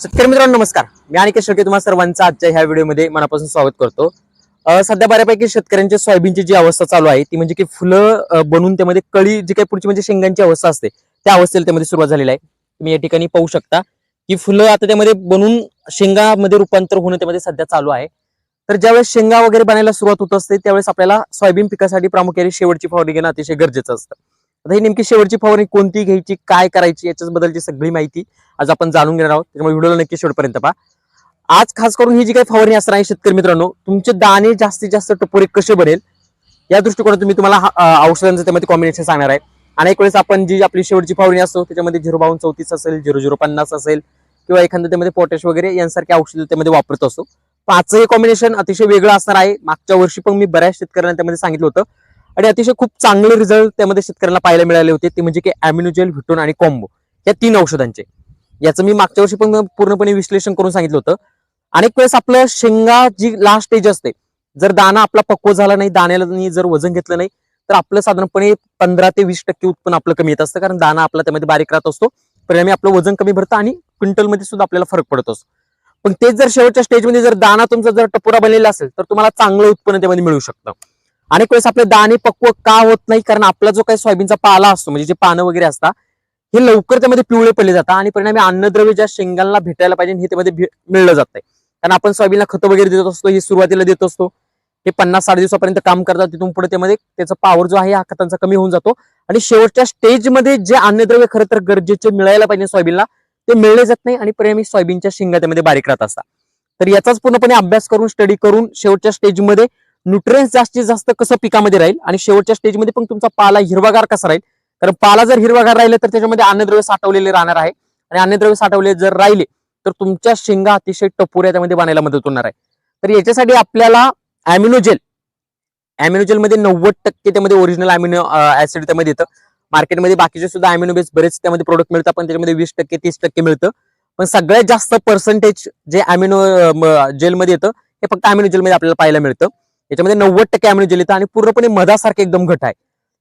शेतकरी मित्रांनो नमस्कार. मी आणि शेळके तुम्हाला सर्वांचं आजच्या ह्या व्हिडिओमध्ये मनापासून स्वागत करतो. सध्या बऱ्यापैकी शेतकऱ्यांच्या सोयाबीनची जी अवस्था चालू आहे ती म्हणजे की फुलं बनून त्यामध्ये कळी जी काही पुढची म्हणजे शेंगांची अवस्था असते त्या अवस्थेला त्यामध्ये सुरुवात झालेली आहे. तुम्ही या ठिकाणी पाहू शकता की फुलं आता त्यामध्ये बनून शेंगामध्ये रूपांतर होणं त्यामध्ये सध्या चालू आहे. तर ज्यावेळेस शेंगा वगैरे बनायला सुरुवात होत असते त्यावेळेस आपल्याला सोयाबीन पिकासाठी प्रामुख्याने शेवटची फवारणी घेणं अतिशय गरजेचं असतं. आता ही नेमकी शेवटची फवारणी कोणती घ्यायची काय करायची याच्याबद्दलची सगळी माहिती आज आपण जाणून घेणार आहोत. त्यामुळे व्हिडिओला नक्की शेवटपर्यंत पहा. आज खास करून ही जी काही फवारणी असणार आहे शेतकरी मित्रांनो तुमचे दाणे जास्तीत जास्त टपोरे कसे बनेल या दृष्टिकोनातून मी तुम्हाला औषधांचं त्यामध्ये कॉम्बिनेशन सांगणार आहे. अनेक वेळेस आपण जी आपली शेवटची फवारणी असतो त्याच्यामध्ये झिरो बावन्न चौतीस असेल झिरो झिरो पन्नास असेल किंवा एखाद्या त्यामध्ये पोटॅश वगैरे यांसारखे औषधं त्यामध्ये वापरत असतो. पाचही कॉम्बिनेशन अतिशय वेगळं असणार आहे. मागच्या वर्षी पण मी बऱ्याच शेतकऱ्यांना त्यामध्ये सांगितलं होतं. आणि अतिशय खूप चांगले रिझल्ट त्यामध्ये शेतकऱ्यांना पाहायला मिळाले होते. ते म्हणजे की अॅम्युनोजेल व्हिटोन आणि कॉम्बो या तीन औषधांचे. याचं मी मागच्या वर्षी पण पूर्णपणे विश्लेषण करून सांगितलं होतं. अनेक वेळेस आपलं शेंगा जी लास्ट स्टेज असते जर दाना आपला पक्व झाला नाही दाण्याला जर वजन घेतलं नाही तर आपलं साधारणपणे पंधरा ते वीस टक्के उत्पन्न आपलं कमी येत असतं. कारण दाना आपला त्यामध्ये बारीक राहत असतो. परिणामी आपलं वजन कमी भरतं आणि क्विंटलमध्ये सुद्धा आपल्याला फरक पडत असतो. पण तेच जर शेवटच्या स्टेजमध्ये जर दाना तुमचा जर टपोरा बनलेला असेल तर तुम्हाला चांगलं उत्पन्न त्यामध्ये मिळू शकतं. अनेक वेळेस आपले दाणे पक्व का होत नाही? कारण आपला जो काही सोयाबीनचा पाला असतो म्हणजे जे पानं वगैरे असतात हे लवकर त्यामध्ये पिवळे पडले जातात आणि परिणामी अन्नद्रव्य ज्या शेंगांना भेटायला पाहिजे हे त्यामध्ये मिळलं जात नाही कारण आपण सोयाबीनला खतं वगैरे देत असतो हे सुरुवातीला देत असतो. हे पन्नास साठ दिवसापर्यंत काम करतात तिथून पुढे त्यामध्ये त्याचा पॉवर जो आहे हा खतांचा कमी होऊन जातो. आणि शेवटच्या स्टेजमध्ये जे अन्नद्रव्य खरं तर गरजेचे मिळायला पाहिजे सोयाबीनला ते मिळले जात नाही आणि परिणामी सोयाबीनच्या शेंगा त्यामध्ये बारीक राहत असतात. तर याचाच पूर्णपणे अभ्यास करून स्टडी करून शेवटच्या स्टेजमध्ये न्यूट्रियन्स जास्तीत जास्त कसं पिकामध्ये राहील? आणि शेवटच्या स्टेजमध्ये पण तुमचा पाला हिरवागार कसा राहील? कारण पाला जर हिरवागार राहिलं तर त्याच्यामध्ये अन्नद्रव्य साठवलेले राहणार आहे. आणि अन्नद्रव्य साठवले जर राहिले तर तुमच्या शेंगा अतिशय टपोऱ्या त्यामध्ये बनायला मदत होणार आहे. तर याच्यासाठी आपल्याला अॅमिनोजेल अॅमिनोजेल मध्ये नव्वद टक्के त्यामध्ये ओरिजिनल अॅमिनो ऍसिड त्यामध्ये येतं. मार्केटमध्ये बाकीचे सुद्धा अॅमिनो बेस बरेच त्यामध्ये प्रोडक्ट मिळतात पण त्याच्यामध्ये वीस टक्के तीस टक्के मिळतं. पण सगळ्यात जास्त पर्सेंटेज जे अॅमिनो जेलमध्ये येतं हे फक्त अॅमिनो जेलमध्ये आपल्याला पाहायला मिळतं. याच्यामध्ये नव्वद टक्के अॅमिनो जेल आणि पूर्णपणे मधासारखं एकदम घट आहे.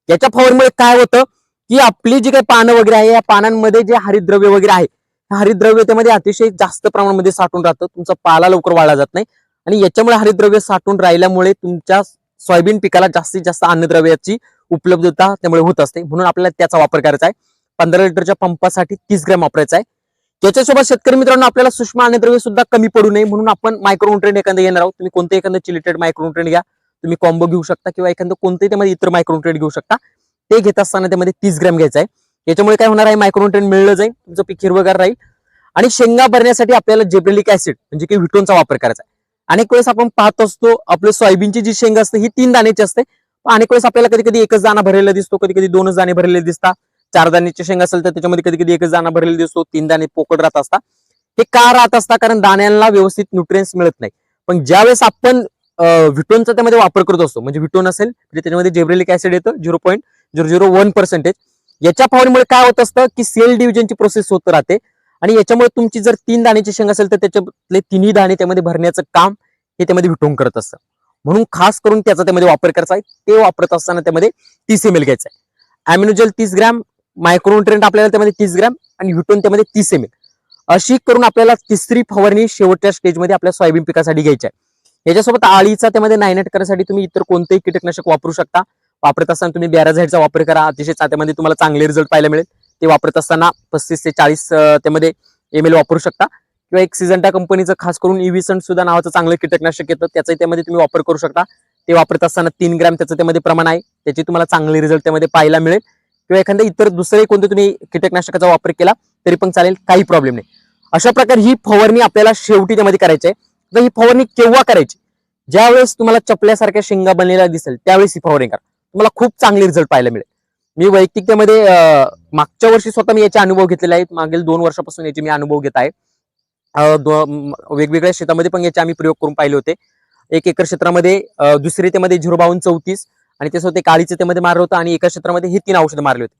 याच्या फवारमुळे काय होतं की आपली जी काही पानं वगैरे आहे या पानांमध्ये जे हरिद्रव्य वगैरे आहे हरिद्रव्य त्यामध्ये अतिशय जास्त प्रमाणामध्ये साठून राहतं. तुमचा पाला लवकर वाळला जात नाही. आणि याच्यामुळे हरिद्रव्य साठून राहिल्यामुळे तुमच्या सोयाबीन पिकाला जास्तीत जास्त अन्नद्रव्याची उपलब्धता त्यामुळे होत असते. म्हणून आपल्याला त्याचा वापर करायचा आहे. पंधरा लिटरच्या पंपासाठी तीस ग्रॅम वापरायचा आहे. त्याच्यासोबत शेतकरी मित्रांनो आपल्याला सूक्ष्म अन्नद्रव्य सुद्धा कमी पडू नये म्हणून आपण मायक्रोन्युट्रेंट एखादं घेणार आहोत. तुम्ही कोणतं एखादं चिलिटेड मायक्रोन्युट्रेंट घ्या. तुम्ही कॉम्बो घेऊ शकता किंवा एखादं कोणते त्यामध्ये इतर मायक्रोन्युट्रेंट घेऊ शकता. ते घेत असताना त्यामध्ये तीस ग्रॅम घ्यायचं आहे. याच्यामुळे काय होणार आहे? मायक्रोन्युट्रेंट मिळलं जाईल. तुमचं पीक हिरवगार राहील. आणि शेंगा भरण्यासाठी आपल्याला जेब्रेलिक ऍसिड म्हणजे की व्हिटोनचा वापर करायचा आहे. अनेक वेळेस आपण पाहत असतो आपलं सोयाबीनची जी शेंगा असते ही तीन दाण्याची असते. अनेक वेळेस आपल्याला कधी कधी एकच दाणा भरलेला दिसतो कधी कधी दोनच दाणे भरलेले दिसतात. चार दाण्याची शेंगा असेल तर त्याच्यामध्ये कधी कधी एकच दाणा भरलेला दिसतो तीन दाणे पोकड राहत असता हे का राहत असता कारण दाण्यांना व्यवस्थित न्यूट्रियन्स मिळत नाही. पण ज्यावेळेस आपण व्हिटोनचा त्यामध्ये वापर करत असतो म्हणजे व्हिटोन असेल म्हणजे त्याच्यामध्ये जेब्रेलिक ऍसिड येतं zero point zero zero one percentage. याच्या फवारणीमुळे काय होत असतं की सेल डिव्हिजनची प्रोसेस होत राहते. आणि याच्यामुळे तुमची जर तीन दाण्याची शेंग असेल तर त्याच्यातले तिन्ही दाणे त्यामध्ये भरण्याचं काम हे त्यामध्ये व्हिटोन करत असतं. म्हणून खास करून त्याचा त्यामध्ये वापर करायचा आहे. ते वापरत असताना त्यामध्ये तीस एम एल घ्यायचं आहे. अॅमिनोजेल तीस ग्रॅम मायक्रोन्युट्रेंट आपल्याला त्यामध्ये तीस ग्रॅम आणि ह्युटोन त्यामध्ये तीस एम अशी करून आपल्याला तिसरी फवारणी शेवटच्या स्टेजमध्ये आपल्या सोयाबीन पिकासाठी घ्यायची आहे. याच्यासोबत आळीचा त्यामध्ये नायनेट करण्यासाठी तुम्ही इतर कोणतेही कीटकनाशक वापरू शकता. वापरत असताना तुम्ही बॅराझाईडचा वापर करा. अतिशय त्यामध्ये तुम्हाला चांगले रिझल्ट पाहायला मिळेल. ते वापरत असताना पस्तीस ते चाळीस त्यामध्ये एम एल वापरू शकता. किंवा एक सिझंटा कंपनीचं खास करून इव्हिसंट सुद्धा नावाचं चांगलं कीटकनाशक येतं. त्याचाही त्यामध्ये तुम्ही वापर करू शकता. ते वापरत असताना तीन ग्रॅम त्याचं त्यामध्ये प्रमाण आहे. त्याची तुम्हाला चांगले रिझल्ट त्यामध्ये पाहायला मिळेल. किंवा एखाद्या इतर दुसरे कोणते तुम्ही कीटकनाशकाचा वापर केला तरी पण चालेल काही प्रॉब्लेम नाही. अशा प्रकारे ही फवारणी आपल्याला शेवटी त्यामध्ये करायची आहे तर ही फवारणी केव्हा करायची? ज्यावेळेस तुम्हाला चपल्यासारख्या शेंगा बनलेल्या दिसेल त्यावेळेस ही फवारणी करा. तुम्हाला खूप चांगले रिझल्ट पाहायला मिळेल. मी वैयक्तिक त्यामध्ये मागच्या वर्षी स्वतः मी याचे अनुभव घेतलेले आहेत. मागील दोन वर्षापासून याचे मी अनुभव घेत आहे. वेगवेगळ्या शेतामध्ये पण याचे आम्ही प्रयोग करून पाहिले होते. एक एकर क्षेत्रामध्ये दुसरी दुसरे त्यामध्ये झिरो बावन्न चौतीस आणि ते एक काळीचं त्यामध्ये मारलं होतं आणि एका क्षेत्रामध्ये हे तीन औषधं मारले होते.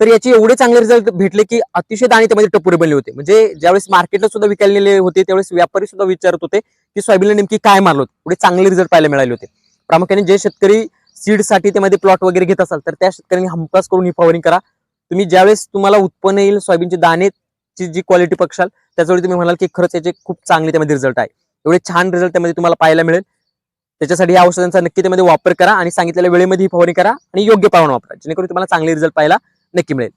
तर याचे एवढे चांगले रिझल्ट भेटले की अतिशय दाणे त्यामध्ये टपुरे बनले होते. म्हणजे ज्यावेळेस मार्केटला सुद्धा विकायला नेले होते त्यावेळेस व्यापारी सुद्धा विचारत होते की सोयाबीनला नेमकी काय मारलं होतं? एवढे चांगले रिझल्ट पाहायला मिळाले होते. प्रामुख्याने जे शेतकरी सीडसाठी त्यामध्ये प्लॉट वगैरे घेत असाल तर त्या शेतकऱ्यांनी हमखास करून ही फवारणी करा. तुम्ही ज्यावेळेस तुम्हाला उत्पन्न येईल सोयाबीनचे दाणेची जी क्वालिटी पक्षाल त्याच्यावेळी तुम्ही म्हणाल की खरंच याचे खूप चांगले त्यामध्ये रिझल्ट आहे. एवढे छान रिझल्ट त्यामध्ये तुम्हाला पाहायला मिळेल. त्याच्यासाठी या औषधांचा नक्की त्यामध्ये वापर करा आणि सांगितलेल्या वेळेमध्ये ही फवारणी करा आणि योग्य प्रमाण वापरा जेणेकरून तुम्हाला चांगले रिझल्ट पाहायला नक्की मिळेल.